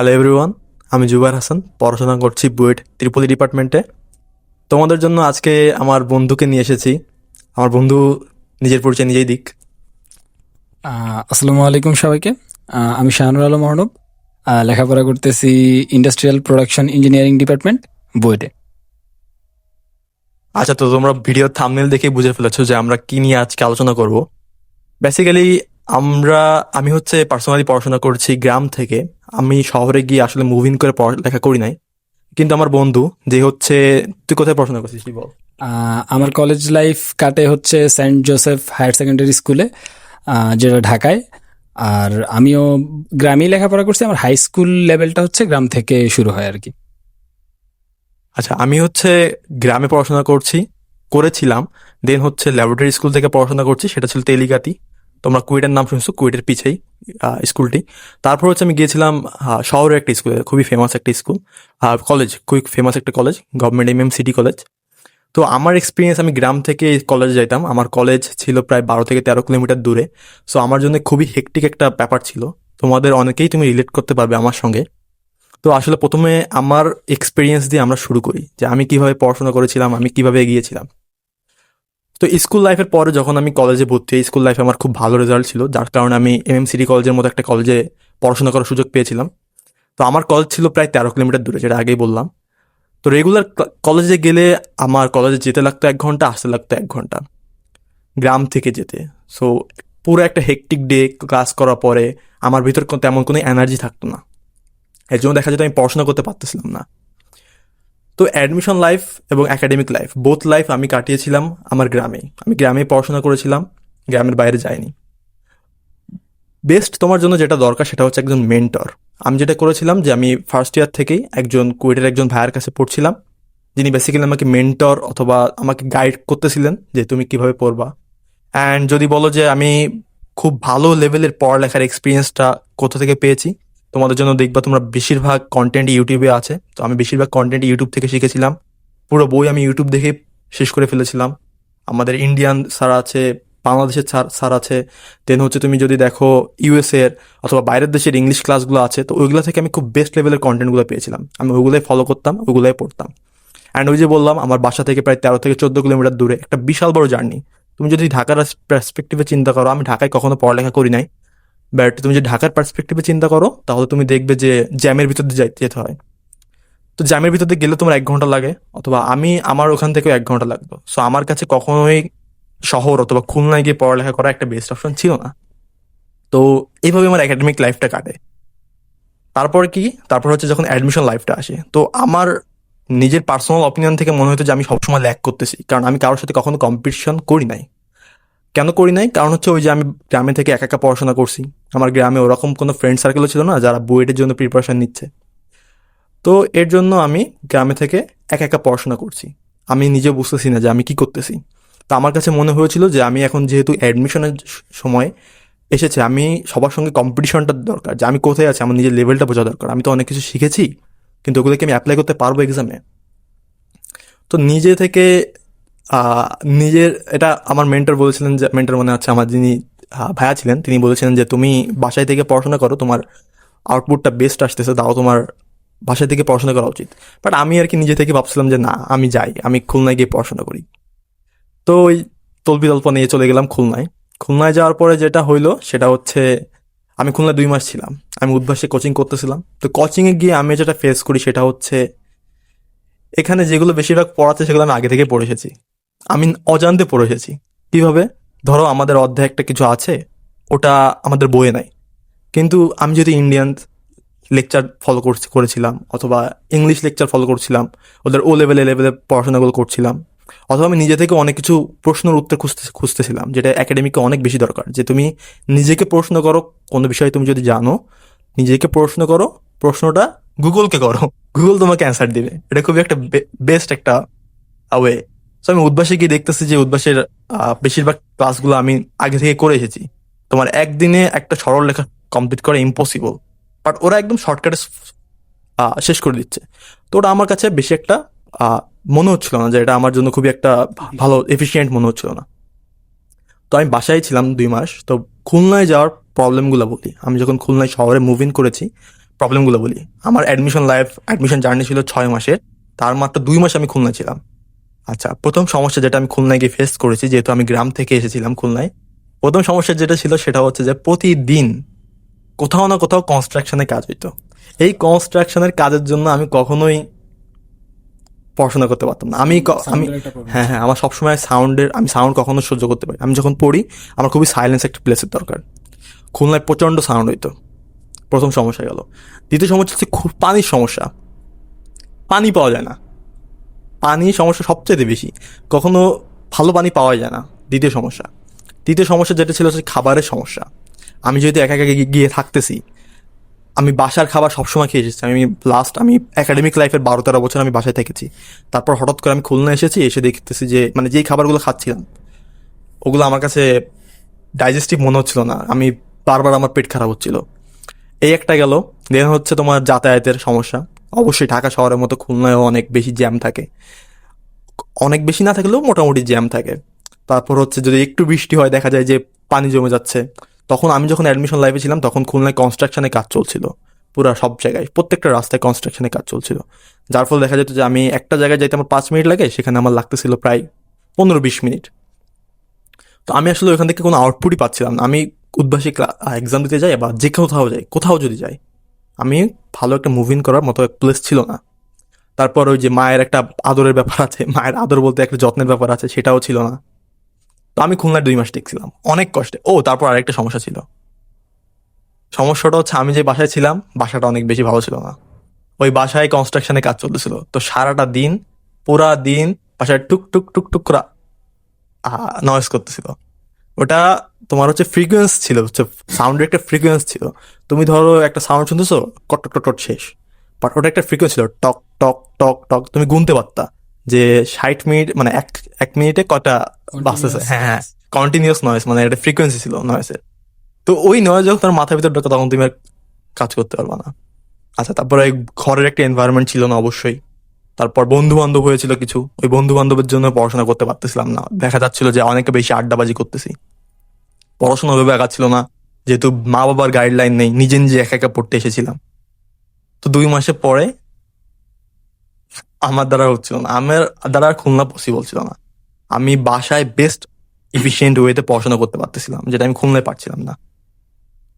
Hello everyone আমি জুবাইর হাসান পড়াশোনা করছি বুয়েট ত্রিপলি ডিপার্টমেন্টে। তোমাদের জন্য আজকে আমার বন্ধুকে নিয়ে এসেছি। আমার বন্ধু নিজের পরিচয় নিজেই দিক। আসসালামু আলাইকুম সবাইকে। আমি শাহানুর আলম অর্ণব। লেখাপড়া করতেছি ইন্ডাস্ট্রিয়াল প্রোডাকশন ইঞ্জিনিয়ারিং ডিপার্টমেন্ট বুয়েটে। আচ্ছা তো তোমরা ভিডিও থামনেল দেখে বুঝে ফেলেছো যে আমরা কি নিয়ে আজকে আলোচনা করব। বেসিক্যালি আমরা আমি হচ্ছে পার্সোনালি পড়াশোনা করছি গ্রাম থেকে। আমি শহরে গিয়ে আসলে মুভ ইন করে পড়ালেখা করি নাই। কিন্তু আমার বন্ধু যে হচ্ছে তুই কোথায় পড়াশোনা করছিস তুই বল। আমার কলেজ লাইফ কাটে হচ্ছে সেন্ট জোসেফ হায়ার সেকেন্ডারি স্কুলে যেটা ঢাকায়। আর আমিও গ্রামেই লেখাপড়া করছি আমার হাই স্কুল লেভেলটা হচ্ছে গ্রাম থেকে শুরু হয় আর কি আচ্ছা আমি হচ্ছে গ্রামে পড়াশোনা করছি করেছিলাম। দেন হচ্ছে ল্যাবরেটরি স্কুল থেকে পড়াশোনা করছি সেটা ছিল তেলিগাতি। তোমরা কুয়েটের নাম শুনছো, কুয়েটের পিছেই স্কুলটি। তারপর হচ্ছে আমি গিয়েছিলাম শহরের একটা স্কুলে, খুবই ফেমাস একটা স্কুল কলেজ খুবই ফেমাস একটা college government M M city college তো আমার এক্সপিরিয়েন্স আমি গ্রাম থেকে কলেজে যাইতাম, আমার কলেজ ছিল প্রায় বারো থেকে তেরো কিলোমিটার দূরে। সো আমার জন্য খুবই হেকটিক একটা ব্যাপার ছিল। তোমাদের অনেকেই তুমি রিলেট করতে পারবে আমার সঙ্গে। তো আসলে প্রথমে আমার এক্সপিরিয়েন্স দিয়ে আমরা শুরু করি, যে আমি কীভাবে পড়াশোনা করেছিলাম, আমি কীভাবে এগিয়েছিলাম। তো স্কুল লাইফের পরে যখন আমি কলেজে ভর্তি হই, স্কুল লাইফে আমার খুব ভালো রেজাল্ট ছিল। যার কারণে আমি এম এম সিটি কলেজের মতো একটা কলেজে পড়াশোনা করার সুযোগ পেয়েছিলাম। তো আমার কলেজ ছিল প্রায় তেরো কিলোমিটার দূরে, যেটা আগেই বললাম। তো রেগুলার কলেজে গেলে আমার কলেজে যেতে লাগতো এক ঘণ্টা, আসতে লাগতো এক ঘণ্টা। গ্রাম থেকে যেতে। সো পুরো একটা হেকটিক ডে ক্লাস করার পরে আমার ভিতর তেমন কোনো এনার্জি থাকতো না। এর জন্য দেখা যেত আমি পড়াশোনা করতে পারতেছিলাম না। তো অ্যাডমিশন লাইফ এবং একাডেমিক লাইফ বোথ লাইফ আমি কাটিয়েছিলাম আমার গ্রামে আমি গ্রামে পড়াশোনা করেছিলাম, গ্রামের বাইরে যাইনি। বেস্ট তোমার জন্য যেটা দরকার সেটা হচ্ছে একজন মেন্টর আমি যেটা করেছিলাম যে আমি ফার্স্ট ইয়ার থেকেই একজন কুয়েটের একজন ভাইয়ের কাছে পড়ছিলাম, যিনি বেসিক্যালি আমাকে মেন্টর অথবা আমাকে গাইড করতেছিলেন যে তুমি কীভাবে পড়বা। অ্যান্ড যদি বলো যে আমি খুব ভালো লেভেলের পড়ালেখার এক্সপিরিয়েন্সটা কোথা থেকে পেয়েছি তোমাদের জন্য দেখবা তোমরা বেশিরভাগ কন্টেন্ট ইউটিউবে আছে। তো আমি বেশিরভাগ কন্টেন্ট ইউটিউব থেকে শিখেছিলাম। পুরো বই আমি ইউটিউব দেখে শেষ করে ফেলেছিলাম। আমাদের ইন্ডিয়ান স্যার আছে, বাংলাদেশের স্যার আছে। দেন হচ্ছে তুমি যদি দেখো ইউএস এর অথবা বাইরের দেশের ইংলিশ ক্লাসগুলো আছে, তো ওইগুলো থেকে আমি খুব বেস্ট লেভেলের কন্টেন্টগুলো পেয়েছিলাম। আমি ওইগুলোই ফলো করতাম, ওইগুলোই পড়তাম। অ্যান্ড ওই যে বললাম, আমার বাসা থেকে প্রায় তেরো থেকে চোদ্দ কিলোমিটার দূরে একটা বিশাল বড় জার্নি। তুমি যদি ঢাকার পার্সপেক্টিভে চিন্তা করো, আমি ঢাকায় কখনো পড়ালেখা করি নাই। বাট তুমি যদি ঢাকার পার্সপেক্টিভে চিন্তা করো, তাহলে তুমি দেখবে যে জ্যামের ভিতর দিয়ে যাইতে যেতে হয়। তো জ্যামের ভিতর দিয়ে গেলে তোমার এক ঘণ্টা লাগে, অথবা আমি আমার ওখান থেকেও এক ঘণ্টা লাগতো সো আমার কাছে কখনোই শহর অথবা খুলনায় গিয়ে পড়ালেখা করা একটা বেস্ট অপশন ছিল না। তো এইভাবে আমার একাডেমিক লাইফটা কাটে। তারপর কি? তারপর হচ্ছে যখন অ্যাডমিশন লাইফটা আসে। তো আমার নিজের পার্সোনাল অপিনিয়ন থেকে মনে হতো যে আমি সবসময় ল্যাক করতেছি। কারণ আমি কারোর সাথে কখনো কম্পিটিশন করি নাই। কেন করি নাই? কারণ হচ্ছে ওই যে আমি গ্রামে থেকে একা একা পড়াশোনা করছি। আমার গ্রামে ওরকম কোনো ফ্রেন্ড সার্কেলও ছিল না যারা বুয়েটের জন্য প্রিপারেশন নিচ্ছে। তো এর জন্য আমি গ্রামে থেকে একা একা পড়াশোনা করছি। আমি নিজে বুঝতেছি না যে আমি কি করতেছি। তো আমার কাছে মনে হয়েছিল যে আমি এখন যেহেতু অ্যাডমিশনের সময় এসেছে, আমি সবার সঙ্গে কম্পিটিশনটা দরকার। যে আমি কোথায় আছি, আমার নিজের লেভেলটা বোঝা দরকার। আমি তো অনেক কিছু শিখেছি, কিন্তু ওগুলোকে আমি অ্যাপ্লাই করতে পারব এক্সামে তো নিজে থেকে নিজের, এটা আমার মেন্টর বলেছিলেন যে মেন্টর মনে আছে আমার যিনি ভাইয়া ছিলেন, তিনি বলেছিলেন যে, তুমি বাসায় থেকে পড়াশোনা করো, তোমার আউটপুটটা বেস্ট আসতেছে তাও তোমার বাসায় থেকে পড়াশোনা করা উচিত। বাট আমি আর কি নিজে থেকে ভাবছিলাম যে, না, আমি যাই, আমি খুলনায় গিয়ে পড়াশোনা করি। তো ওই তল্পিতল্প নিয়ে চলে গেলাম খুলনায়। খুলনায় যাওয়ার পরে যেটা হইল, সেটা হচ্ছে, আমি খুলনায় দুই মাস ছিলাম। আমি উদ্ভাসে কোচিং করতেছিলাম। তো কোচিংয়ে গিয়ে আমি যেটা ফেস করি, সেটা হচ্ছে, এখানে যেগুলো বেশিরভাগ পড়াচ্ছে সেগুলো আমি আগে থেকে পড়ে এসেছি। আমি অজান্তে পড়ে এসেছি। কীভাবে? ধরো আমাদের অধ্যায় একটা কিছু আছে, ওটা আমাদের বইয়ে নাই। কিন্তু আমি যদি ইন্ডিয়ান লেকচার ফলো করছি, করেছিলাম, অথবা ইংলিশ লেকচার ফলো করছিলাম, ওদের ও লেভেলে লেভেলে পড়াশোনাগুলো করছিলাম, অথবা আমি নিজে থেকে অনেক কিছু প্রশ্নের উত্তর খুঁজতে, খুঁজতেছিলাম, যেটা একাডেমিকে অনেক বেশি দরকার, যে তুমি নিজেকে প্রশ্ন করো, কোনো বিষয়ে তুমি যদি জানো, নিজেকে প্রশ্ন করো, প্রশ্নটা গুগলকে করো। গুগল তোমাকে অ্যান্সার দিবে। এটা খুবই একটা বেস্ট একটা ওয়ে সো আমি উদ্বাসে গিয়ে দেখতেছি যে উদ্বাসের বেশিরভাগ ক্লাসগুলো আমি আগে থেকে করে এসেছি। তোমার একদিনে একটা সরল লেখা কমপ্লিট করা ইম্পসিবল বাট ওরা একদম শর্টকাটে শেষ করে দিচ্ছে। তো ওটা আমার কাছে বেশি একটা মনে হচ্ছিল না যে এটা আমার জন্য খুবই একটা ভালো এফিসিয়েন্ট মনে হচ্ছিল না। তো আমি বাসায় ছিলাম দুই মাস। তো খুলনায় যাওয়ার প্রবলেমগুলো বলি। আমি যখন খুলনায় শহরে মুভ ইন করেছি প্রবলেমগুলো বলি। আমার অ্যাডমিশন লাইফ অ্যাডমিশন জার্নি ছিল ছয় মাসের। তার মাত্র দুই মাস আমি খুলনায় ছিলাম। আচ্ছা প্রথম সমস্যা যেটা আমি খুলনায় গিয়ে ফেস করেছি যেহেতু আমি গ্রাম থেকে এসেছিলাম খুলনায় প্রথম সমস্যা যেটা ছিল সেটা হচ্ছে যে প্রতিদিন কোথাও না কোথাও কনস্ট্রাকশনে কাজ হইতো। এই কনস্ট্রাকশনের কাজের জন্য আমি কখনোই পড়াশোনা করতে পারতাম না। আমি আমি হ্যাঁ হ্যাঁ আমার সবসময় সাউন্ডের আমি সাউন্ড কখনো সহ্য করতে পারি আমি যখন পড়ি আমার খুবই সাইলেন্স একটা প্লেসের দরকার। খুলনায় প্রচণ্ড সাউন্ড হইতো। প্রথম সমস্যা গেল। দ্বিতীয় সমস্যা হচ্ছে খুব পানির সমস্যা। পানি পাওয়া যায় না। পানি সমস্যা সবচেয়ে বেশি। কখনো ভালো পানি পাওয়া যায় না। দ্বিতীয় সমস্যা। তৃতীয় সমস্যা যেটা ছিল হচ্ছে খাবারের সমস্যা। আমি যদি একা একা গিয়ে থাকতেছি, আমি বাসার খাবার সবসময় খেয়ে এসেছি। আমি লাস্ট আমি একাডেমিক লাইফের বারো তেরো বছর আমি বাসায় থেকেছি। তারপর হঠাৎ করে আমি খুলনা এসেছি, এসে দেখতেছি যে মানে যেই খাবারগুলো খাচ্ছিলাম, ওগুলো আমার কাছে ডাইজেস্টিভ মনে হচ্ছিল না। আমি বারবার আমার পেট খারাপ হচ্ছিল। এই একটা গেল। দেন হচ্ছে তোমার যাতায়াতের সমস্যা। অবশ্যই ঢাকা শহরের মতো খুলনায়ও অনেক বেশি জ্যাম থাকে। অনেক বেশি না থাকলেও মোটামুটি জ্যাম থাকে। তারপর হচ্ছে যদি একটু বৃষ্টি হয়, দেখা যায় যে পানি জমে যাচ্ছে, তখন আমি যখন অ্যাডমিশন লাইফে ছিলাম, তখন খুলনায় কনস্ট্রাকশনে কাজ চলছিল। পুরো সব জায়গায়, প্রত্যেকটা রাস্তায় কনস্ট্রাকশনে কাজ চলছিল। যার ফলে দেখা যেত যে আমি একটা জায়গায় যাইতে আমার পাঁচ মিনিট লাগে, সেখানে আমার লাগতেছিল প্রায় পনেরো বিশ মিনিট। তো আমি আসলে ওখান থেকে কোনো আউটপুটই পাচ্ছিলাম না। আমি উদ্ভাসী এক্সাম দিতে যাই বা যে কোথাও যাই, কোথাও যদি যাই আমি ভালো একটা মুভিং করার মতো প্লেস ছিল না। তারপর ওই যে মায়ের একটা আদরের ব্যাপার আছে, মায়ের আদর বলতে একটা যত্নের ব্যাপার আছে, সেটাও ছিল না। তো আমি খুলনায় দুই মাস টিকছিলাম অনেক কষ্টে। ও, তারপর আরেকটা সমস্যা ছিল। সমস্যাটা হচ্ছে আমি যে বাসায় ছিলাম, বাসাটা অনেক বেশি ভালো ছিল না। ওই বাসায় কনস্ট্রাকশনে কাজ চলতেছিল। তো সারাটা দিন, পুরা দিন বাসায় টুক টুক টুক টুক করা নয়েস করতেছিল। ওটা তোমার হচ্ছে ফ্রিকোয়েন্স ছিল হচ্ছে সাউন্ডের একটা ফ্রিকোয়েন্স ছিল। তুমি ধরো একটা সাউন্ড শুনতেছো কট টক টক শেষ। বাট ওটা একটা ফ্রিকোয়েন্স ছিল টক টক টক টক তুমি গুনতে পারতা। যে ষাট মিনিট মানে এক এক মিনিটে কটা বাজতেছে? হ্যাঁ হ্যাঁ। কন্টিনিউস নয়েস মানে একটা ফ্রিকোয়েন্সি ছিল নয়েসের তো ওই নয়েজ যখন তোমার মাথার ভিতর ঢোকে তখন তুমি আর কাজ করতে পারবা না। আচ্ছা তারপরে ঘরের একটা এনভায়রনমেন্ট ছিল না অবশ্যই। তারপর বন্ধু বান্ধব হয়েছিল কিছু। ওই বন্ধু বান্ধবের জন্য পড়াশোনা করতে পারতেছিলাম না। দেখা যাচ্ছিল যে অনেকে বেশি আড্ডাবাজি করতেছি। পড়াশোনা ওইভাবে আগাচ্ছিল না। যেহেতু মা বাবার গাইডলাইন নেই, নিজে নিজে একা একা পড়তে এসেছিলাম। তো দুই মাসে পরে আমার দ্বারা হচ্ছিল না। আমার দ্বারা আর খুলনা পসিবল ছিল না। আমি বাসায় বেস্ট এফিসিয়েন্ট ওয়েতে পড়াশোনা করতে পারতেছিলাম, যেটা আমি খুলনায় পারছিলাম না।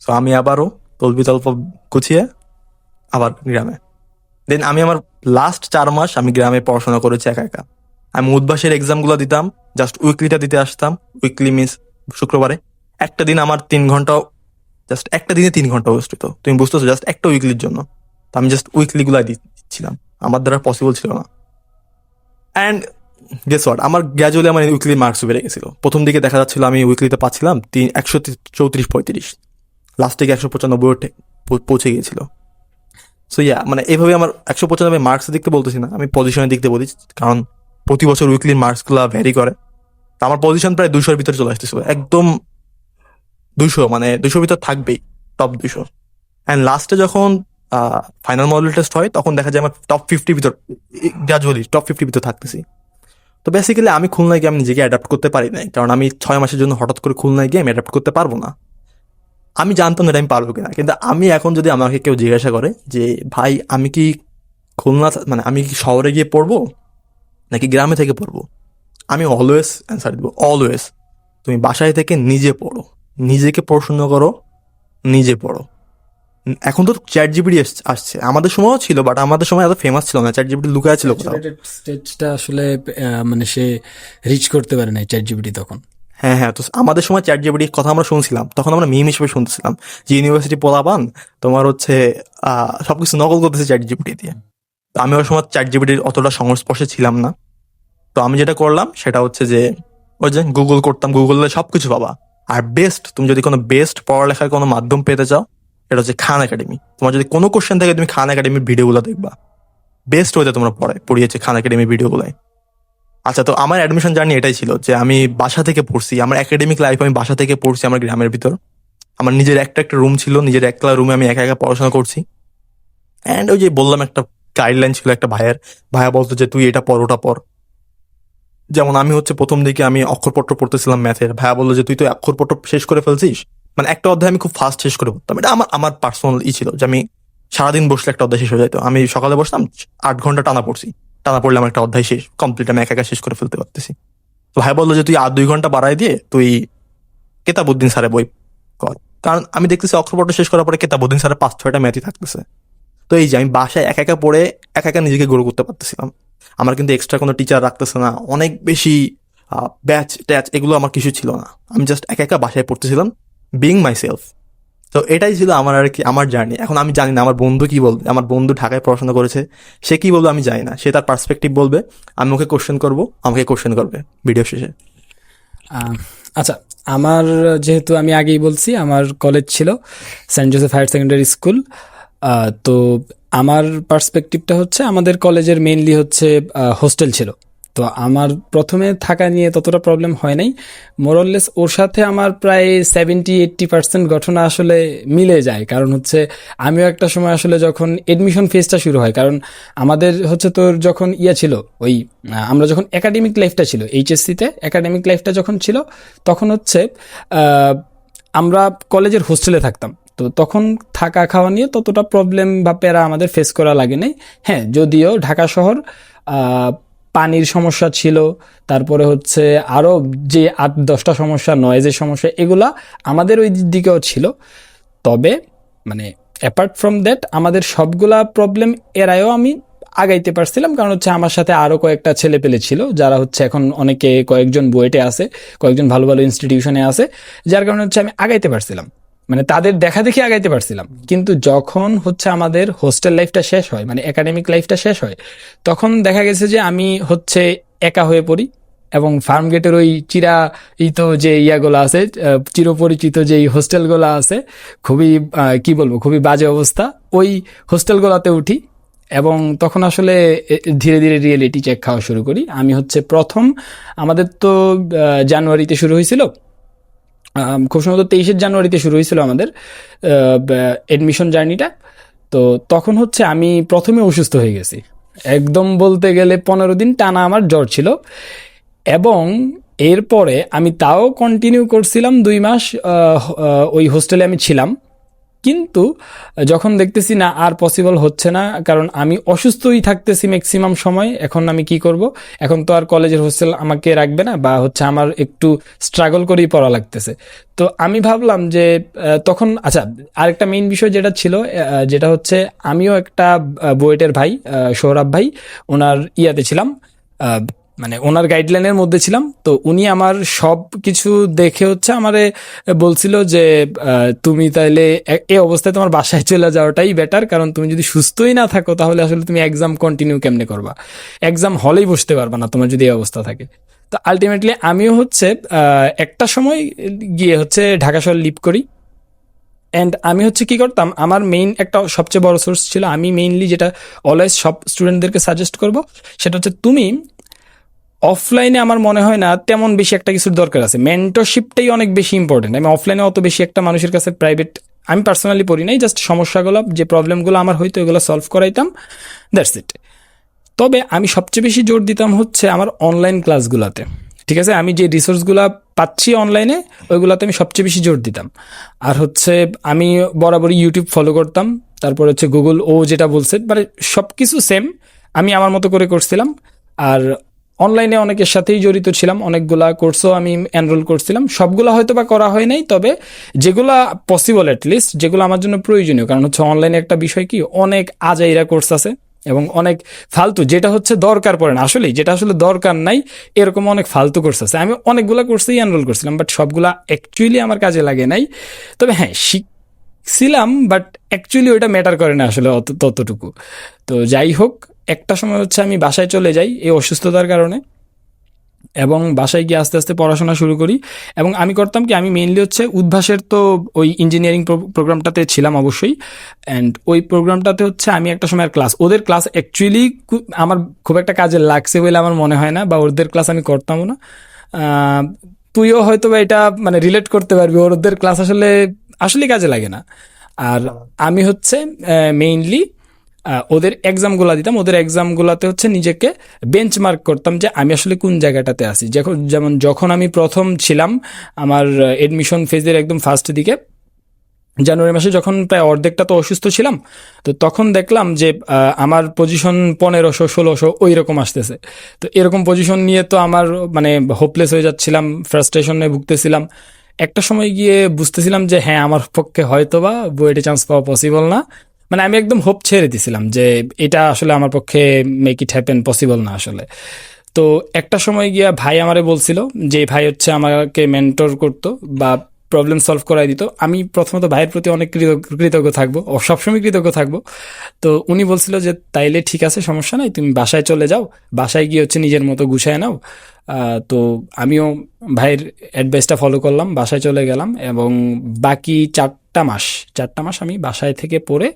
তো আমি আবারও তলবি তল্প গুছিয়ে আবার গ্রামে। দেন আমি আমার লাস্ট চার মাস আমি গ্রামে পড়াশোনা করেছি একা একা। আমি উদ্ভাসের এক্সামগুলো দিতাম জাস্ট উইকলিটা দিতে আসতাম। উইকলি মিস শুক্রবারে। একটা দিন আমার তিন ঘণ্টা জাস্ট একটা দিনে তিন ঘণ্টা হতো তুমি বুঝতেছো জাস্ট একটা উইকলির জন্য। তো আমি জাস্ট উইকলিগুলো দিচ্ছিলাম। আমার দ্বারা পসিবল ছিল না। অ্যান্ড গেস হোয়াট আমার গ্র্যাজুয়ালি আমার উইকলি মার্কস বেড়ে গেছিল। প্রথম দিকে দেখা যাচ্ছিল আমি উইকলিতে পাচ্ছিলাম তিন একশো চৌত্রিশ, পঁয়ত্রিশ। লাস্টে গিয়ে একশো পঁচানব্বই পৌঁছে গিয়েছিল। সো ইয়া মানে এভাবে আমার একশো পঁচানব্বই মার্কস দেখতে বলতেছি না। আমি পজিশনের দিক দিয়ে বলি, কারণ প্রতি বছর উইকলির মার্কসগুলো ভ্যারি করে। তো আমার পজিশন প্রায় দুশোর ভিতরে চলে আসতেছিল। একদম দুশো মানে দুশোর ভিতর থাকবেই টপ দুশো অ্যান্ড লাস্টে যখন ফাইনাল মডেল টেস্ট হয়, তখন দেখা যায় আমার টপ ফিফটির ভিতর গ্রাজুয়ালি টপ ফিফটির ভিতর থাকতেছি। তো বেসিক্যালি আমি খুলনায় গিয়ে আমি নিজেকে অ্যাডাপ্ট করতে পারি নাই, কারণ আমি ছয় মাসের জন্য হঠাৎ করে খুলনায় গিয়ে আমি অ্যাডাপ্ট করতে পারব না। আমি জানতাম এটা আমি পারব কিনা, কিন্তু আমি এখন যদি আমাকে কেউ জিজ্ঞাসা করে যে, ভাই, আমি কি খুলনা মানে আমি কি শহরে গিয়ে পড়ব, নাকি গ্রামে থেকে পড়ব? আমি অলওয়েজ অ্যান্সার দেবো অলওয়েজ তুমি বাসায় থেকে নিজে পড়ো। নিজেকে পড়াশোনা করো নিজে পড়ো। এখন তো চ্যাট জিবিডি আসছে। আমাদের সময়ও ছিল বাট আমাদের সময় এত ফেমাস ছিল না। চ্যাট জিবিডি লুকায় ছিল কোথাও। স্টেজটা আসলে মানে সে রিচ করতে পারে নাই চ্যাট জিপিটি তখন। হ্যাঁ হ্যাঁ তো আমাদের সময় চ্যাট জিবিটির কথা আমরা শুনছিলাম। তখন আমরা মিম হিসেবে শুনতেছিলাম যে ইউনিভার্সিটি পোলাপান তোমার হচ্ছে সবকিছু নকল করতেছে চ্যাট জিবিটি দিয়ে। তো আমি ওই সময় চ্যাট জিবিটির অতটা সংস্পর্শে ছিলাম না। তো আমি যেটা করলাম সেটা হচ্ছে যে ওই যে গুগল করতাম গুগলে সবকিছু পাবা। আর বেস্ট তুমি যদি কোনো বেস্ট পড়ালেখার কোনো মাধ্যম পেতে চাও, এটা হচ্ছে খান একাডেমি তোমার যদি কোনো কোশ্চেন থাকে, তুমি খান একাডেমির ভিডিওগুলো দেখবা। বেস্ট ওয়েতে তোমরা পড়ায়, পড়িয়েছে খান একাডেমির ভিডিওগুলোয় আচ্ছা তো আমার অ্যাডমিশন জার্নি এটাই ছিল যে আমি বাসা থেকে পড়ছি, আমার একাডেমিক লাইফ আমি বাসা থেকে পড়ছি আমার গ্রামের ভিতর। আমার নিজের একটা একটা রুম ছিল, নিজের একলা রুমে আমি একা একা পড়াশোনা করছি। অ্যান্ড ওই যে বললাম একটা গাইডলাইন ছিল একটা ভাইয়ের, ভাইয়া বলতো যে, তুই এটা পড়, ওটা পড়। যেমন আমি হচ্ছে প্রথম দিকে আমি অক্ষরপত্র পড়তেছিলাম ম্যাথের। ভাইয়া বলল যে, তুই তো অক্ষরপত্র শেষ করে ফেলছিস? মানে একটা অধ্যায় আমি খুব ফাস্ট শেষ করে পড়তাম। এটা আমার আমার পার্সোনাল ই ছিল যে, আমি সারাদিন বসলে একটা অধ্যায় শেষ হয়ে যেত। আমি সকালে বসতাম, আট ঘণ্টা টানা পড়ছি। টানা পড়লে আমার একটা অধ্যায় শেষ কমপ্লিট আমি একা একা শেষ করে ফেলতে পারতেছি। তো ভাই বলল যে, তুই আর দুই ঘণ্টা বাড়াই দিয়ে তুই কেতাবুদ্দিন স্যারে বই কর কারণ আমি দেখতেছি অক্ষরপত্র শেষ করার পরে কেতাবুদ্দিন স্যারের পাঁচ ছয়টা ম্যাথই থাকতেছে। তো এই যে, আমি বাসায় একা একা পড়ে একা একা নিজেকে গ্রো করতে পারতেছিলাম। আমার কিন্তু এক্সট্রা কোনো টিচার রাখতেছে না। অনেক বেশি ব্যাচ ট্যাচ এগুলো আমার কিছু ছিল না। আমি জাস্ট একা একা বাসায় পড়তেছিলাম বিং মাই সেলফ তো এটাই ছিল আমার আর কি, আমার জার্নি এখন আমি জানি না আমার বন্ধু কি বলবে। আমার বন্ধু ঢাকায় পড়াশোনা করেছে। সে কি বলবে আমি জানি না। সে তার পার্সপেক্টিভ বলবে। আমি ওকে কোশ্চেন করব, আমাকে কোশ্চেন করবে ভিডিও শেষে। আচ্ছা আমার যেহেতু আমি আগেই বলছি, আমার কলেজ ছিল Saint Joseph higher secondary school তো আমার পার্সপেক্টিভটা হচ্ছে, আমাদের কলেজের মেনলি হচ্ছে হোস্টেল ছিল। তো আমার প্রথমে থাকা নিয়ে ততটা প্রবলেম হয় নাই। মোরললেস ওর সাথে আমার প্রায় সেভেন্টি এইট্টি পার্সেন্ট ঘটনা আসলে মিলে যায়। কারণ হচ্ছে, আমিও একটা সময় আসলে যখন এডমিশন ফেজটা শুরু হয়, কারণ আমাদের হচ্ছে তোর যখন ইয়ে ছিল, ওই আমরা যখন একাডেমিক লাইফটা ছিল এইচএসসিতে একাডেমিক লাইফটা যখন ছিল, তখন হচ্ছে আমরা কলেজের হোস্টেলে থাকতাম। তো তখন থাকা খাওয়া নিয়ে ততটা প্রবলেম বা প্যারা আমাদের ফেস করা লাগে নাই। হ্যাঁ যদিও ঢাকা শহর পানির সমস্যা ছিল, তারপরে হচ্ছে আরও যে আট দশটা সমস্যা নয়েজের সমস্যা, এগুলা আমাদের ওই দিকেও ছিল। তবে মানে অ্যাপার্ট ফ্রম দ্যাট আমাদের সবগুলা প্রবলেম এরাও আমি আগাইতে পারছিলাম, কারণ হচ্ছে আমার সাথে আরও কয়েকটা ছেলে পেলে ছিল, যারা হচ্ছে এখন অনেকে কয়েকজন বুয়েটে আছে, কয়েকজন ভালো ভালো ইনস্টিটিউশনে আছে, যার কারণে হচ্ছে আমি আগাইতে পারছিলাম। মানে তাদের দেখা দেখি আগাইতে পারছিলাম। কিন্তু যখন হচ্ছে আমাদের হোস্টেল লাইফটা শেষ হয় মানে একাডেমিক লাইফটা শেষ হয়, তখন দেখা গেছে যে আমি হচ্ছে একা হয়ে পড়ি এবং ফার্ম গেটের ওই চিরা ইত যে ইয়াগুলো আছে চিরপরিচিত যে হোস্টেলগুলো আছে, খুবই কি বলব, খুবই বাজে অবস্থা। ওই হোস্টেলগুলোতে উঠি এবং তখন আসলে ধীরে ধীরে রিয়েলিটি চেক খাওয়া শুরু করি। আমি হচ্ছে প্রথম, আমাদের তো জানুয়ারিতে শুরু হয়েছিল খুব সম্ভবত তেইশের জানুয়ারিতে শুরু হয়েছিল আমাদের এডমিশন জার্নিটা তো তখন হচ্ছে আমি প্রথমে অসুস্থ হয়ে গেছি। একদম বলতে গেলে পনেরো দিন টানা আমার জ্বর ছিল। এবং এরপরে আমি তাও কন্টিনিউ করছিলাম দুই মাস ওই হোস্টেলে আমি ছিলাম। কিন্তু, যখন দেখতেছি না, আর পসিবল হচ্ছে না, কারণ আমি অসুস্থই থাকতেছি ম্যাক্সিমাম সময়, এখন আমি কি করব? এখন তো আর কলেজের হোস্টেল আমাকে রাখবে না, বা হচ্ছে আমার একটু স্ট্রাগল করেই পড়া লাগতেছে। তো আমি ভাবলাম যে তখন আচ্ছা আরেকটা মেইন বিষয় যেটা ছিল যেটা হচ্ছে আমিও একটা বুয়েটের ভাই সৌরভ ভাই, ওনার ইয়াতে ছিলাম। মানে ওনার গাইডলাইনের মধ্যে ছিলাম, তো উনি আমার সব কিছু দেখে হচ্ছে আমারে বলছিল যে তুমি তাহলে এই অবস্থায় তোমার বাসায় চলে যাওয়াটাই বেটার কারণ তুমি যদি সুস্থই না থাকো তাহলে আসলে তুমি এক্সাম কন্টিনিউ কেমনে করবা? এক্সাম হলেই বসতে পারবা না তোমার যদি এই অবস্থা থাকে। তো আলটিমেটলি আমিও হচ্ছে একটা সময় গিয়ে হচ্ছে ঢাকা শহর লিভ করি। অ্যান্ড আমি হচ্ছে কি করতাম, আমার মেইন একটা সবচেয়ে বড় সোর্স ছিল, আমি মেইনলি যেটা অলওয়েজ সব স্টুডেন্টদেরকে সাজেস্ট করব, সেটা হচ্ছে তুমি অফলাইনে আমার মনে হয় না তেমন বেশি একটা কিছুর দরকার আছে। মেন্টরশিপটাই অনেক বেশি ইম্পর্টেন্ট আমি অফলাইনে অত বেশি একটা মানুষের কাছে প্রাইভেট আমি পার্সোনালি পড়ি নাই জাস্ট সমস্যাগুলো, যে প্রবলেমগুলো আমার হইতো, এগুলো সলভ করাইতাম। দ্যাটস ইট তবে আমি সবচেয়ে বেশি জোর দিতাম হচ্ছে আমার অনলাইন ক্লাসগুলোতে ঠিক আছে? আমি যে রিসোর্সগুলো পাচ্ছি অনলাইনে ওইগুলোতে আমি সবচেয়ে বেশি জোর দিতাম। আর হচ্ছে আমি বরাবরই ইউটিউব ফলো করতাম, তারপর হচ্ছে গুগল ও যেটা বলছে মানে সব কিছু সেম আমি আমার মতো করে করছিলাম। আর অনলাইনে অনেকের সাথেই জড়িত ছিলাম, অনেকগুলা কোর্সও আমি এনরোল করছিলাম। সবগুলা হয়তো বা করা হয় নাই, তবে যেগুলা পসিবল লিস্ট যেগুলো আমার জন্য প্রয়োজনীয়, কারণ হচ্ছে অনলাইনে একটা বিষয় কি, অনেক আজাইরা কোর্স আছে এবং অনেক ফালতু, যেটা হচ্ছে দরকার পড়ে না। আসলে যেটা আসলে দরকার নাই, এরকম অনেক ফালতু কোর্স আছে। আমি অনেকগুলা কোর্সেই এনরোল করছিলাম বাট সবগুলা অ্যাকচুয়ালি আমার কাজে লাগে নাই। তবে হ্যাঁ শিখছিলাম বাট অ্যাকচুয়ালি ওইটা ম্যাটার করে না আসলে ততটুকু। তো যাই হোক একটা সময় হচ্ছে আমি বাসায় চলে যাই এই অসুস্থতার কারণে এবং বাসায় গিয়ে আস্তে আস্তে পড়াশোনা শুরু করি এবং আমি করতাম কি আমি মেইনলি হচ্ছে উদ্ভাসের তো ওই ইঞ্জিনিয়ারিং প্রোগ্রামটাতে ছিলাম অবশ্যই অ্যান্ড ওই প্রোগ্রামটাতে হচ্ছে আমি একটা সময় ক্লাস ওদের ক্লাস অ্যাকচুয়ালি আমার খুব একটা কাজে লাগছে বলে আমার মনে হয় না বা ওদের ক্লাস আমি করতামও না। তুইও হয়তো বা এটা মানে রিলেট করতে পারবি ওদের ক্লাস আসলে আসলে কাজে লাগে না। আর আমি হচ্ছে মেইনলি ওদের এক্সামগুলো দিতাম। ওদের এক্সামগুলোতে হচ্ছে নিজেকে বেঞ্চমার্ক করতাম যে আমি আসলে কোন জায়গাটাতে আসি যখন যেমন যখন আমি প্রথম ছিলাম, আমার এডমিশন ফেজের একদম ফার্স্ট দিকে, জানুয়ারি মাসে যখন প্রায় অর্ধেকটা তো অসুস্থ ছিলাম, তো তখন দেখলাম যে আমার পজিশন পনেরোশো, ষোলোশো ওই রকম আসতেছে। তো এরকম পজিশন নিয়ে তো আমার মানে হোপলেস হয়ে যাচ্ছিলাম ফ্রাস্ট্রেশনে ভুগতেছিলাম। একটা সময় গিয়ে বুঝতেছিলাম যে হ্যাঁ আমার পক্ষে হয়তো বা বুয়েটে চান্স পাওয়া পসিবল না। মানে আমি একদম হোপ ছেড়ে দিছিলাম যে এটা আসলে আমার পক্ষে মেক ইট হ্যাপেন পসিবল না আসলে। তো একটা সময় গিয়া ভাই আমারে বলছিল যে ভাই হচ্ছে আমাকে মেন্টর করতো বা প্রবলেম সলভ করাই দিত। আমি প্রথমত ভাইয়ের প্রতি অনেক কৃতজ্ঞ থাকব, ও সবসময় কৃতজ্ঞ থাকব। তো উনি বলছিল যে, তাইলে ঠিক আছে, সমস্যা নাই, তুমি বাসায় চলে যাও, বাসায় গিয়ে হচ্ছে নিজের মতো গুছায় নাও। তো আমিও ভাইয়ের অ্যাডভাইসটা ফলো করলাম, বাসায় চলে গেলাম এবং বাকি চারটা মাস চারটা মাস আমি বাসায় থেকে পড়ে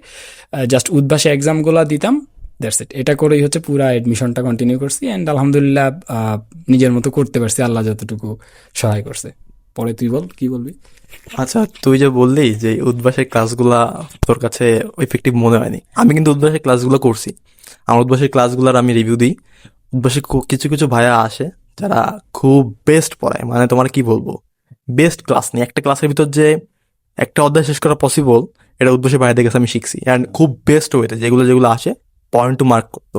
জাস্ট উদ্ভাসে এক্সামগুলো দিতাম দ্যাটস ইট এটা করেই হচ্ছে পুরা অ্যাডমিশনটা কন্টিনিউ করছি অ্যান্ড আলহামদুলিল্লাহ নিজের মতো করতে পারছি, আল্লাহ যতটুকু সহায় করছে। পরে তুই বল, কি বলবি? আচ্ছা তুই যে বললি যে উদ্ভাসের ক্লাসগুলা তোর কাছে ইফেক্টিভ মনে হয়নি, আমি কিন্তু উদ্ভাসের ক্লাসগুলো করছি। আমার উদ্ভাসের ক্লাসগুলোর আমি রিভিউ দিই। উদ্ভাসে কিছু কিছু ভাইয়া আসে, যারা খুব বেস্ট পড়ায়। মানে তোমার কি বলব? বেস্ট ক্লাস নেই। একটা ক্লাসের ভিতর যে একটা অধ্যায় শেষ করা পসিবল এটা উদ্ভাসী বাইরে গেছে আমি শিখছি। অ্যান্ড খুব বেস্ট ওয়েতে যেগুলো যেগুলো আসে পয়েন্ট টু মার্ক করতো।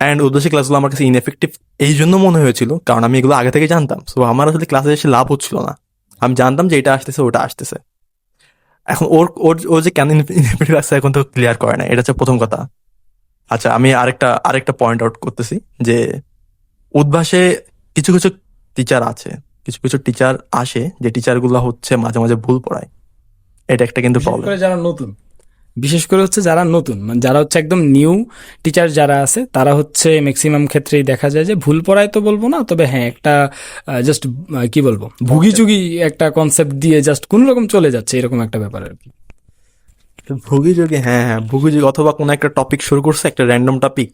অ্যান্ড উদ্ভাসী ক্লাসগুলো আমার কাছে ইনএফেক্টিভ এই জন্য মনে হয়েছিল, কারণ আমি এগুলো আগে থেকে জানতাম। সো আমার আসলে ক্লাসে এসে লাভ হচ্ছিল না। আমি জানতাম যে এটা আসতেছে, ওটা আসতেছে। এখন ওর ওর, ও যে কেন ইনএফেক্টিভ আসছে এখন তো ক্লিয়ার করে না এটা হচ্ছে প্রথম কথা। আচ্ছা আমি আরেকটা আরেকটা পয়েন্ট আউট করতেছি যে উদ্ভাসে কিছু কিছু টিচার আছে। কিছু কিছু টিচার আসে যে টিচারগুলো হচ্ছে মাঝে মাঝে ভুল পড়ায়। এটা একটা কিন্তু প্রবলেম যারা নতুন। বিশেষ করে হচ্ছে যারা নতুন মানে যারা হচ্ছে একদম নিউ টিচার যারা আছে তারা হচ্ছে ম্যাক্সিমাম ক্ষেত্রেই দেখা যায় যে ভুল পড়ায় তো বলব না তবে হ্যাঁ একটা জাস্ট কি বলব ভুগি চুগি একটা কনসেপ্ট দিয়ে জাস্ট কোন রকম চলে যাচ্ছে এরকম একটা ব্যাপার আর কি। ভুগি যোগে হ্যাঁ হ্যাঁ ভুগি যোগে অথবা কোনো একটা টপিক শুরু করছে একটা র্যান্ডম টপিক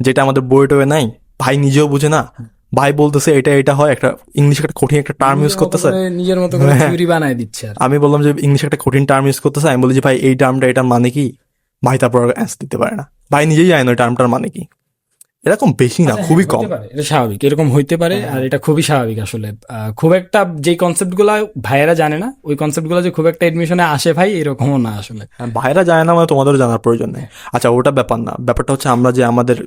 যেটা আমাদের বই টয়ে নাই ভাই নিজেও বুঝে না ভাই বলতেছে এটা এটা হয়। একটা ইংলিশে একটা কঠিন একটা টার্ম ইউজ করতেছে। নিজের মতো করে হ্যাঁ। থিওরি বানায় দিচ্ছে আর আমি বললাম যে ইংলিশে একটা কঠিন টার্ম ইউজ করতেছে। আমি বলি যে ভাই এই টার্মটা এটা মানে কি? ভাই তারপর অ্যান্সার দিতে পারে না। ভাই নিজেই জানে না ওই টার্মটার মানে কি। এরকম বেশি না আচ্ছা, খুবই হ্যাঁ, কম। এটা স্বাভাবিক এরকম হইতে পারে হ্যাঁ। আর এটা খুবই স্বাভাবিক আসলে। খুব একটা যে কনসেপ্টগুলা ভাইয়েরা জানে না ওই কনসেপ্টগুলো যে খুব একটা এডমিশনে আসে ভাই এরকমও না আসলে। ভাইয়েরা জানে না মানে তোমাদেরও জানার প্রয়োজন নেই। আচ্ছা ওটা ব্যাপার না। ব্যাপারটা হচ্ছে আমরা যে আমাদের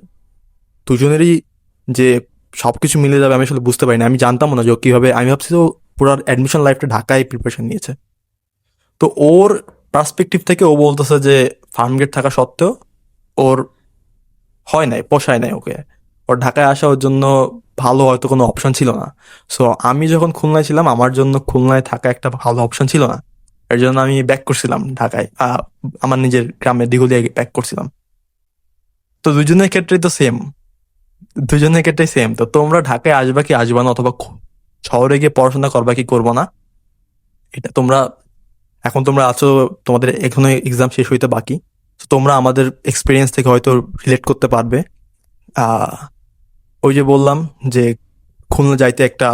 দুজনেরই যে সবকিছু মিলে যাবে, আমি আসলে বুঝতে পারি না আমি জানতাম না যে ও কীভাবে, আমি ভাবছি তো পুরো অ্যাডমিশন লাইফটা ঢাকায় প্রিপারেশন নিয়েছে। তো ওর পার্সপেক্টিভ থেকে ও বলতেছে যে ফার্ম গেট থাকা সত্ত্বেও ওর হয় নাই, পোষায় নাই ওকে। ওর ঢাকায় আসা ওর জন্য ভালো হয়তো কোনো অপশন ছিল না। সো আমি যখন খুলনায় ছিলাম, আমার জন্য খুলনায় থাকা একটা ভালো অপশন ছিল না। এর জন্য আমি ব্যাক করছিলাম ঢাকায় আমার নিজের গ্রামে দিঘলিয়া ব্যাক করছিলাম। তো দুজনের ক্ষেত্রেই তো সেম দুজনের ক্ষেত্রেই সেম তো তোমরা ঢাকায় আসবা কি আসবা না অথবা শহরে গিয়ে পড়াশোনা করবা কি করব না? এটা তোমরা এখন তোমরা আছো, তোমাদের এখনও এক্সাম শেষ হইতে বাকি। তো তোমরা আমাদের এক্সপিরিয়েন্স থেকে হয়তো রিলেট করতে পারবে। ওই যে বললাম যে খুলনা যাইতে একটা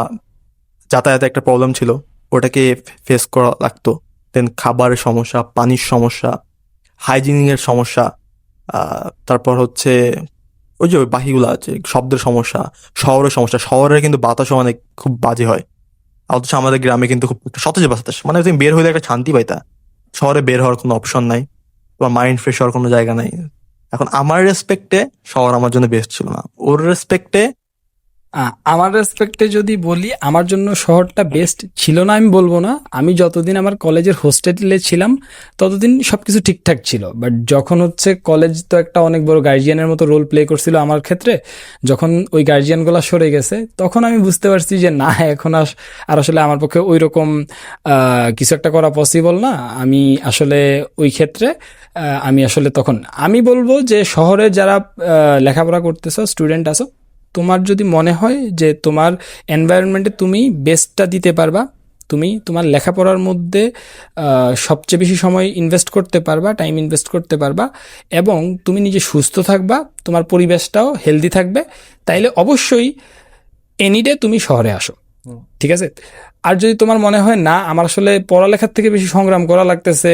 যাতায়াতে একটা প্রবলেম ছিল। ওটাকে ফেস করা লাগতো। দেন খাবারের সমস্যা, পানির সমস্যা হাইজিনিং এর সমস্যা তারপর হচ্ছে ওই যে বাকিগুলো আছে, শব্দের সমস্যা, শহরের সমস্যা, শহরের কিন্তু বাতাসও অনেক খুব বাজে হয়। অথচ আমাদের গ্রামে কিন্তু খুব সতেজ বাতাস মানে তুমি বের হইলে একটা শান্তি পাইতা। শহরে বের হওয়ার কোনো অপশন নাই, তোমার মাইন্ড ফ্রেশ হওয়ার কোনো জায়গা নাই। এখন আমার রেসপেক্টে শহর আমার জন্য বেস্ট ছিল না। ওর রেসপেক্টে আমার রেসপেক্টে যদি বলি, আমার জন্য শহরটা বেস্ট ছিল না, আমি বলব না। আমি যতদিন আমার কলেজের হোস্টেলে ছিলাম, ততদিন সব কিছু ঠিকঠাক ছিল। বাট যখন হচ্ছে কলেজ তো একটা অনেক বড় গার্জিয়ানের মতো রোল প্লে করছিল আমার ক্ষেত্রে, যখন ওই গার্জিয়ানগুলো সরে গেছে, তখন আমি বুঝতে পারছি যে, না, এখন আর আসলে আমার পক্ষে ওই রকম কিছু একটা করা পসিবল না। আমি আসলে ওই ক্ষেত্রে আমি আসলে তখন, আমি বলব যে শহরে যারা লেখাপড়া করতেছো স্টুডেন্ট আছো তোমার যদি মনে হয় যে তোমার এনভায়রনমেন্টে তুমি বেস্টটা দিতে পারবা তুমি তোমার লেখাপড়ার মধ্যে সবচেয়ে বেশি সময় ইনভেস্ট করতে পারবা টাইম ইনভেস্ট করতে পারবা এবং তুমি নিজে সুস্থ থাকবা তোমার পরিবেশটাও হেলদি থাকবে তাইলে অবশ্যই এনিডে তুমি শহরে আসো। ঠিক আছে? আর যদি তোমার মনে হয়, না, আমার আসলে পড়ালেখার থেকে বেশি সংগ্রাম করা লাগতেছে,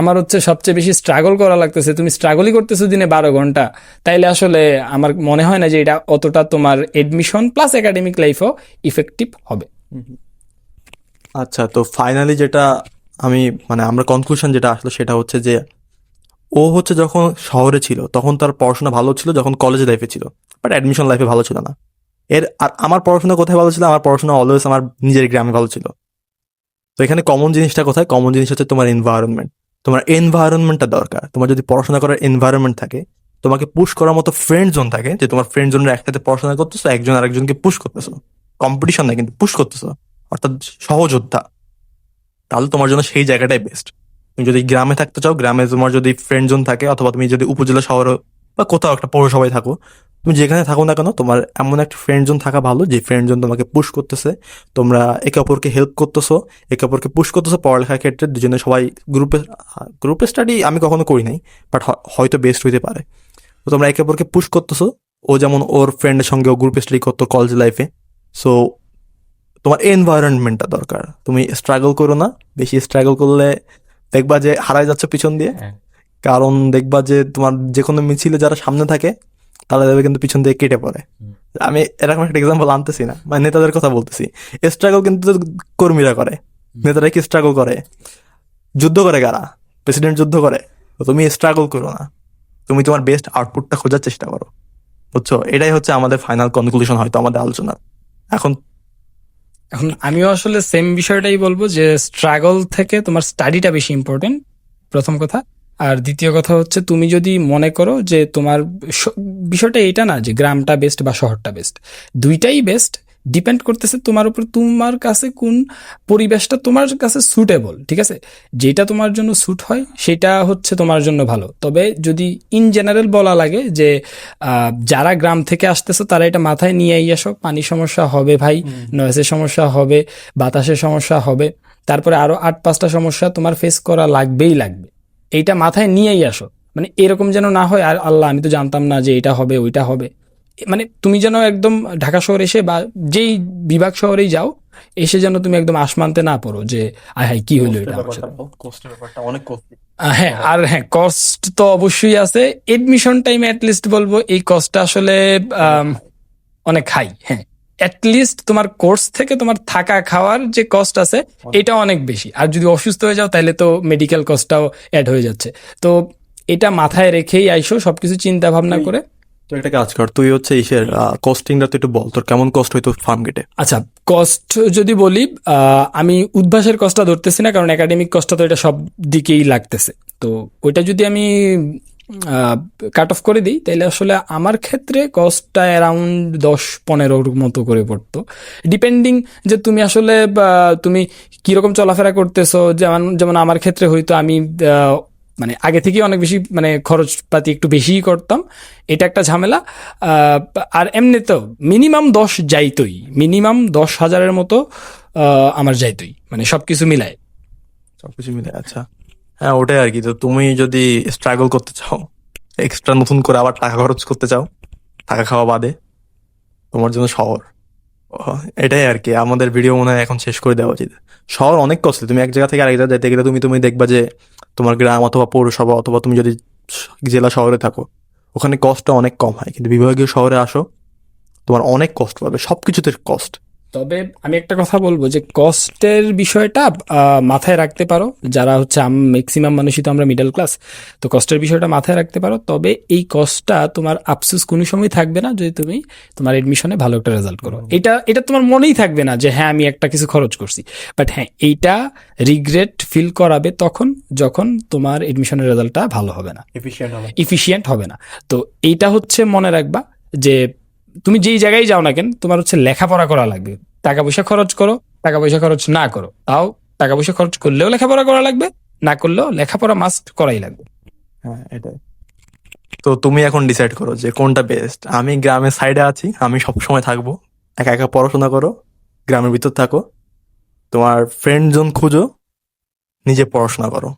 আমার হচ্ছে সবচেয়ে বেশি স্ট্রাগল করা লাগতেছে, তুমি স্ট্রাগলই করতেছো দিনে বারো ঘণ্টা, তাইলে আসলে আমার মনে হয় না যে এটা অতটা তোমার এডমিশন প্লাস একাডেমিক লাইফও ইফেক্টিভ হবে। আচ্ছা তো ফাইনালি যেটা আমি মানে আমরা কনক্লুশন যেটা আসলো সেটা হচ্ছে যে, ও হচ্ছে যখন শহরে ছিল, তখন তার পড়াশোনা ভালো ছিল, যখন কলেজ লাইফে ছিল বাট অ্যাডমিশন লাইফে ভালো ছিল না। এর আর আমার পড়াশোনা কোথায় ভালো ছিল? আমার পড়াশোনা অলওয়েজ আমার নিজের গ্রামে ভালো ছিল। তো এখানে কমন জিনিসটা কোথায়? কমন জিনিস হচ্ছে তোমার এনভায়রনমেন্ট তোমার এনভায়রনমেন্টটা দরকার। তোমার যদি পড়াশোনা করার এনভায়রনমেন্ট থাকে, তোমাকে পুশ করার মতো ফ্রেন্ড জোন থাকে, যে তোমার ফ্রেন্ড জোনরা একসাথে পড়াশোনা করতেছো, একজন আরেকজনকে পুশ করতেছো। কম্পিটিশন না কিন্তু পুশ করতেছো। অর্থাৎ সহযোদ্ধা। তাহলে তোমার জন্য সেই জায়গাটাই বেস্ট তুমি যদি গ্রামে থাকতে চাও, গ্রামে তোমার যদি ফ্রেন্ড জোন থাকে, অথবা তুমি যদি উপজেলা শহরে বা কোথাও একটা পৌরসভায় থাকো তুমি যেখানে থাকো না কেন তোমার এমন একটা ফ্রেন্ড জোন থাকা ভালো যে ফ্রেন্ড জোন তোমাকে পুশ করতেছে। তোমরা একে অপরকে হেল্প করতেছো একে অপরকে পুশ করতেছো পড়ালেখার ক্ষেত্রে দুজনে সবাই গ্রুপে গ্রুপে স্টাডি আমি কখনো করি নাই বাট হয়তো বেস্ট হইতে পারে। তো তোমরা একে অপরকে পুশ করতেছো ও যেমন ওর ফ্রেন্ডের সঙ্গে ও গ্রুপে স্টাডি করতো কলেজ লাইফে সো তোমার এনভায়রনমেন্টটা দরকার। তুমি স্ট্রাগল করো না বেশি স্ট্রাগল করলে দেখবা যে হারাই যাচ্ছে পিছন দিয়ে। হ্যাঁ। কারণ দেখবা যে তোমার যে কোনো মিছিলে যারা সামনে থাকে তারা দেখবে কিন্তু পিছন দিয়ে কেটে পড়ে। আমি এরকম একটা এক্সাম্পল আনতেছি না মানে নেতাদের কথা বলতেছি। স্ট্রাগল কিন্তু কর্মীরা করে নেতারা কি স্ট্রাগল করে? যুদ্ধ করে কারা? প্রেসিডেন্ট যুদ্ধ করে? তুমি স্ট্রাগল করো না। তুমি তোমার বেস্ট আউটপুটটা খোঁজার চেষ্টা করো। বুঝছ? এটাই হচ্ছে আমাদের ফাইনাল কনক্লুশন হয়তো আমাদের আলোচনার। এখন এখন আমিও আসলে সেম বিষয়টাই বলব যে স্ট্রাগল থেকে তোমার স্টাডিটা বেশি ইম্পর্টেন্ট প্রথম কথা। আর দ্বিতীয় কথা হচ্ছে তুমি যদি মনে করো যে তোমার বিষয়টা এটা না যে গ্রামটা বেস্ট বা শহরটা বেস্ট দুইটাই বেস্ট ডিপেন্ড করতেছে তোমার উপর তোমার কাছে কোন পরিবেশটা তোমার কাছে সুটেবল ঠিক আছে? যেটা তোমার জন্য স্যুট হয় সেটা হচ্ছে তোমার জন্য ভালো। তবে যদি ইন জেনারেল বলা লাগে যে যারা গ্রাম থেকে আসতেছো তারা এটা মাথায় নিয়ে আসো পানি সমস্যা হবে ভাই নয়েসের সমস্যা হবে বাতাসের সমস্যা হবে তারপরে আরও আট পাঁচটা সমস্যা তোমার ফেস করা লাগবেই লাগবে। এইটা মাথায় নিয়েই আসো। মানে এরকম যেন না হয় আর আল্লাহ আমি তো জানতাম না যে এটা হবে ওইটা হবে। মানে তুমি যেন একদম ঢাকা শহর এসে বা যেই বিভাগ শহরেই যাও এসে যেন তুমি একদম আসমানতে না পড়ো যে আয় হাই কি হইল এটা আমার সাথে? অনেক হ্যাঁ আর হ্যাঁ কস্ট তো অবশ্যই আছে। এডমিশন টাইমে অ্যাটলিস্ট বলব এই কস্টটা আসলে অনেক হাই হ্যাঁ। অ্যাটলিস্ট তোমার কোর্স থেকে তোমার থাকা খাওয়ার যে কস্ট আছে এটা অনেক বেশি। আর যদি অসুস্থ হয়ে যাও তাহলে তো মেডিকেল কস্টটাও অ্যাড হয়ে যাচ্ছে। তো এটা মাথায় রেখেই আইসো সবকিছু চিন্তা ভাবনা করে। তো একটা কাজ কর তুই হচ্ছে ইসের কস্টিংটা তুই একটু বল তোর কেমন কষ্ট হইতো ফার্ম গেটে আচ্ছা কস্ট যদি বলি আহ, আমি উদ্ভাসের কষ্টটা ধরতেছি না কারণ একাডেমিক কষ্টটা তো এটা সব দিকেই লাগতেছে। তো ওইটা যদি আমি কাট অফ করে দিই। তাহলে আসলে আমার ক্ষেত্রে কস্টটা অ্যারাউন্ড দশ পনেরোর মতো করে পড়তো। ডিপেন্ডিং যে তুমি আসলে তুমি কীরকম চলাফেরা করতেছো, যেমন যেমন আমার ক্ষেত্রে হয়তো আমি মানে আগে থেকেই অনেক বেশি মানে খরচপাতি একটু বেশিই করতাম। এটা একটা ঝামেলা। আর এমনিতেও মিনিমাম দশ যাইতই। মিনিমাম দশ হাজারের মতো আমার যাইতই। মানে সব কিছু মিলায়। সবকিছু মিলায় আচ্ছা। হ্যাঁ ওটাই আর কি তো তুমি যদি স্ট্রাগল করতে চাও এক্সট্রা নতুন করে আবার টাকা খরচ করতে চাও, টাকা খাওয়া বাদে, তোমার জন্য শহর। এটাই আর কি আমাদের ভিডিও মনে হয় এখন শেষ করে দেওয়া উচিত। শহর অনেক কষ্ট। তুমি এক জায়গা থেকে আরেক জায়গায় যেতে গেলে তুমি তুমি দেখবা যে তোমার গ্রাম অথবা পৌরসভা অথবা তুমি যদি জেলা শহরে থাকো, ওখানে কষ্টটা অনেক কম হয়। কিন্তু বিভাগীয় শহরে আসো, তোমার অনেক কষ্ট পাবে সব কিছুতে কষ্ট তবে আমি একটা কথা বলব যে কস্টের বিষয়টা মাথায় রাখতে পারো। যারা হচ্ছে ম্যাক্সিমাম মানুষই তো আমরা মিডল ক্লাস তো কস্টের বিষয়টা মাথায় রাখতে পারো। তবে এই কস্টটা তোমার আফসোস কোনো সময় থাকবে না যদি তুমি তোমার এডমিশনে ভালো একটা রেজাল্ট করো। এটা এটা তোমার মনেই থাকবে না যে হ্যাঁ আমি একটা কিছু খরচ করছি। বাট হ্যাঁ এইটা রিগ্রেট ফিল করাবে তখন যখন তোমার এডমিশনের রেজাল্টটা ভালো হবে না। ইফিসিয়েন্ট হবে না। তো এইটা হচ্ছে মনে রাখবা যে তুমি যেই জায়গায় যাও না কেন তোমার হচ্ছে লেখাপড়া করা লাগবে। টাকা পয়সা খরচ করো টাকা পয়সা খরচ না করো। তাও টাকা পয়সা খরচ করলেও লেখাপড়া করা লাগবে না করলেও লেখাপড়া মাস্ট করাই লাগবে। হ্যাঁ এটাই। তো তুমি এখন ডিসাইড করো যে কোনটা বেস্ট আমি গ্রামের সাইডে আছি আমি সব সময় থাকব। একা একা পড়াশোনা করো গ্রামের ভিতর থাকো। তোমার ফ্রেন্ড জোন খুঁজো নিজে পড়াশোনা করো।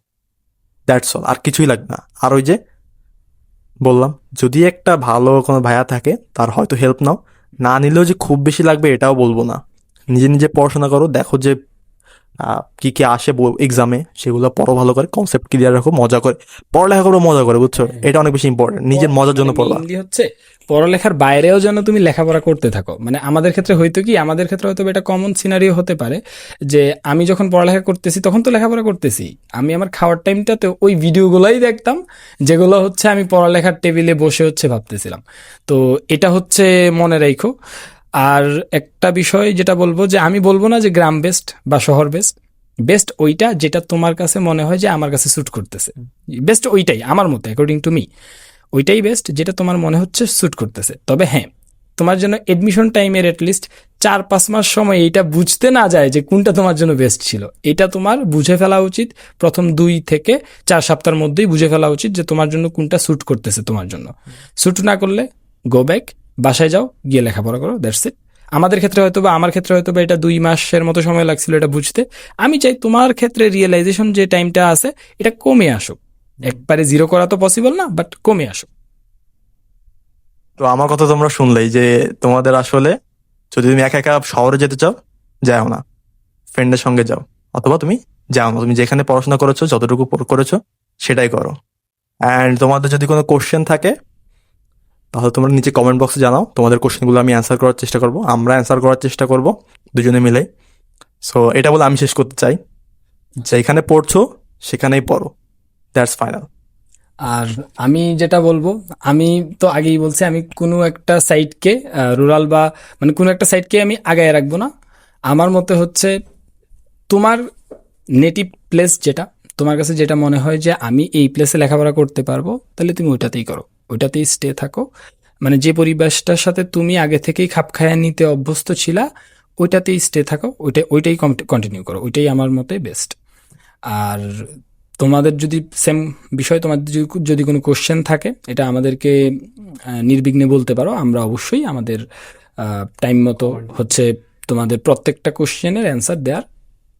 দ্যাটস অল আর কিছুই লাগবে না। আর ওই যে বললাম, যদি একটা ভালো কোনো ভাইয়া থাকে, তার হয়তো হেল্প নাও। না নিলেও যে খুব বেশি লাগবে এটাও বলব না। নিজে নিজে পড়াশোনা করো, দেখো যে কি কি আসে এক্সামে সেগুলো পড়ো ভালো করে কনসেপ্ট ক্লিয়ার রাখো মজা করে। পড়ালেখা করো মজা করে বুঝছ? এটা অনেক বেশি ইম্পর্টেন্ট নিজের মজার জন্য পড়বা। হচ্ছে পড়ালেখার বাইরেও যেন তুমি লেখাপড়া করতে থাকো। মানে আমাদের ক্ষেত্রে হয়তো কি আমাদের ক্ষেত্রে হয়তো এটা কমন সিনারিও হতে পারে যে আমি যখন পড়ালেখা করতেছি তখন তো লেখাপড়া করতেছি। আমি আমার খাওয়ার টাইমটাতে ওই ভিডিওগুলোই দেখতাম যেগুলো হচ্ছে আমি পড়ালেখার টেবিলে বসে হচ্ছে ভাবতেছিলাম। তো এটা হচ্ছে মনে রাখো আর একটা বিষয় যেটা বলব যে আমি বলব না যে গ্রাম বেস্ট বা শহর বেস্ট বেস্ট ওইটা যেটা তোমার কাছে মনে হয় যে আমার কাছে স্যুট করতেছে। বেস্ট ওইটাই, আমার মতে অ্যাকর্ডিং টু মি ওইটাই বেস্ট যেটা তোমার মনে হচ্ছে স্যুট করতেছে। তবে হ্যাঁ তোমার জন্য এডমিশন টাইমের লিস্ট চার পাঁচ মাস সময় এইটা বুঝতে না যায় যে কোনটা তোমার জন্য বেস্ট ছিল। এটা তোমার বুঝে ফেলা উচিত, প্রথম দুই থেকে চার সপ্তাহের মধ্যেই বুঝে ফেলা উচিত যে তোমার জন্য কোনটা স্যুট করতেছে তোমার জন্য। স্যুট না করলে গো ব্যাক বাসায় যাও গিয়ে লেখাপড়া করো দ্যাটস ইট আমাদের ক্ষেত্রে হয়তো বা আমার ক্ষেত্রে হয়তো বা এটা দুই মাসের মতো সময় লাগছিল এটা বুঝতে। আমি চাই তোমার ক্ষেত্রে রিয়েলাইজেশন যে টাইমটা আছে এটা কমে আসুক। একবারে জিরো করা তো পসিবল না বাট কমে আসুক। তো আমার কথা তোমরা শুনলেই যে তোমাদের আসলে যদি তুমি একা একা শহরে যেতে চাও যাও না। ফ্রেন্ডের সঙ্গে যাও। অথবা তুমি যাও না। তুমি যেখানে পড়াশোনা করেছ যতটুকু করেছ সেটাই করো। অ্যান্ড তোমাদের যদি কোনো কোশ্চেন থাকে তাহলে তোমরা নিচে কমেন্ট বক্সে জানাও, তোমাদের কোশ্চেনগুলো আমি অ্যান্সার করার চেষ্টা করব। আমরা অ্যান্সার করার চেষ্টা করব দুজনে মিলে। সো এটা বলে আমি শেষ করতে চাই। যেখানে পড়ছো, সেখানেই পড়ো। দ্যাটস ফাইনাল আর আমি যেটা বলব, আমি তো আগেই বলছি, আমি কোনো একটা সাইটকে রুরাল বা মানে কোনো একটা সাইটকে আমি আগায় রাখব না। আমার মতে হচ্ছে, তোমার নেটিভ প্লেস যেটা, তোমার কাছে যেটা মনে হয় যে আমি এই প্লেসে লেখাপড়া করতে পারব, তাহলে তুমি ওইটাতেই করো। ওইটাতেই স্টে থাকো। মানে যে পরিবেশটার সাথে তুমি আগে থেকেই খাপ খাইয়ে নিতে অভ্যস্ত ছিলা, ওইটাতেই স্টে থাকো। ওইটা ওইটাই কন্টিনিউ করো। ওইটাই আমার মতে বেস্ট আর তোমাদের যদি সেম বিষয়, তোমাদের যদি- কোনো কোশ্চেন থাকে, এটা আমাদেরকে নির্বিঘ্নে বলতে পারো। আমরা অবশ্যই আমাদের টাইম মতো হচ্ছে তোমাদের প্রত্যেকটা কোশ্চেনের অ্যান্সার দেওয়ার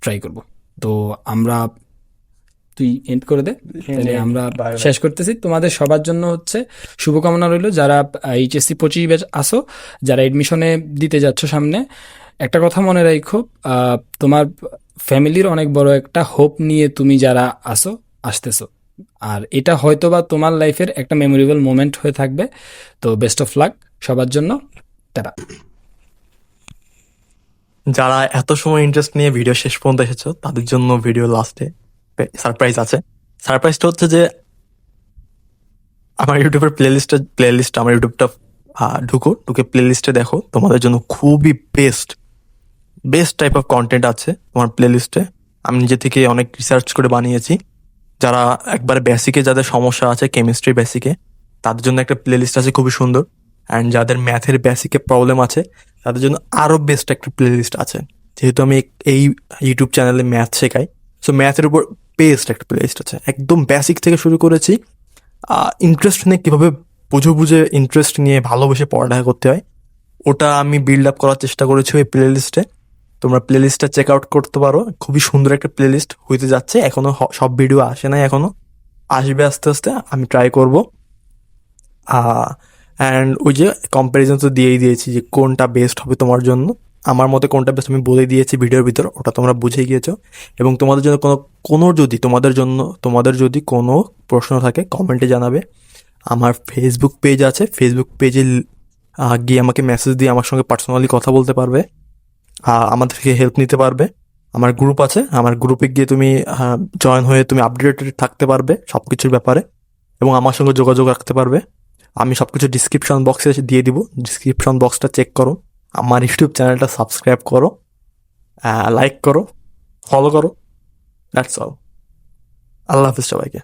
ট্রাই করব। তো আমরা তুই এন্ড করে দে। তাহলে আমরা শেষ করতেছি। তোমাদের সবার জন্য হচ্ছে শুভকামনা রইল। যারা এইচএসসি পঁচিশ ব্যাচ আসো যারা এডমিশনে দিতে যাচ্ছ সামনে একটা কথা মনে রাখো আহ, তোমার ফ্যামিলির অনেক বড় একটা হোপ নিয়ে তুমি যারা আসো আসতেছো। আর এটা হয়তো বা তোমার লাইফের একটা মেমোরেবল মোমেন্ট হয়ে থাকবে। তো বেস্ট অফ লাক সবার জন্য। টাটা। যারা এত সময় ইন্টারেস্ট নিয়ে ভিডিও শেষ পর্যন্ত এসেছ তাদের জন্য ভিডিও লাস্টে সারপ্রাইজ আছে। সারপ্রাইজটা হচ্ছে যে আমার ইউটিউবের প্লে লিস্টে প্লে লিস্ট আমার ইউটিউবটা ঢুকো, ঢুকে প্লে লিস্টে দেখো। তোমাদের জন্য খুবই best best type of content আছে তোমার প্লে লিস্টে আমি নিজে থেকে অনেক রিসার্চ করে বানিয়েছি। যারা একবার বেসিকে যাদের সমস্যা আছে কেমিস্ট্রি বেসিকে তাদের জন্য একটা প্লে লিস্ট আছে খুবই সুন্দর। অ্যান্ড যাদের ম্যাথের বেসিকে প্রবলেম আছে, তাদের জন্য আরও বেস্ট একটা প্লে লিস্ট আছে। যেহেতু আমি এই ইউটিউব চ্যানেলে ম্যাথ শেখাই সো ম্যাথের উপর বেস্ট একটা প্লেলিস্ট আছে। একদম বেসিক থেকে শুরু করেছি। ইন্টারেস্ট নিয়ে কীভাবে বুঝে বুঝে ইন্টারেস্ট নিয়ে ভালোবেসে পড়ালেখা করতে হয়, ওটা আমি বিল্ড আপ করার চেষ্টা করেছি ওই প্লে লিস্টে তোমরা প্লে লিস্টটা চেক আউট করতে পারো। খুবই সুন্দর একটা প্লে লিস্ট হইতে যাচ্ছে। এখনও সব ভিডিও আসে নাই এখনও আসবে আস্তে আস্তে, আমি ট্রাই করব। অ্যান্ড ওই যে কম্প্যারিজন তো দিয়েই দিয়েছি যে কোনটা বেস্ট হবে তোমার জন্য। আমার মতে কোনটা বেস্ট আমি বলে দিয়েছি ভিডিওর ভিতর, ওটা তোমরা বুঝে গিয়েছো। এবং তোমাদের জন্য কোনো কোনো যদি, তোমাদের জন্য, তোমাদের যদি কোনো প্রশ্ন থাকে কমেন্টে জানাবে। আমার ফেসবুক পেজ আছে ফেসবুক পেজে গিয়ে আমাকে মেসেজ দিয়ে আমার সঙ্গে পার্সোনালি কথা বলতে পারবে। আমাদের থেকে হেল্প নিতে পারবে। আমার গ্রুপ আছে, আমার গ্রুপে গিয়ে তুমি জয়েন হয়ে তুমি আপডেটেড থাকতে পারবে সব কিছুর ব্যাপারে। এবং আমার সঙ্গে যোগাযোগ রাখতে পারবে। আমি সব কিছু ডিসক্রিপশন বক্সে দিয়ে দিব। ডিসক্রিপশন বক্সটা চেক করো। আমার ইউটিউব চ্যানেলটা সাবস্ক্রাইব করো লাইক করো ফলো করো দ্যাটস অল আল্লাহ হাফিজ সবাইকে।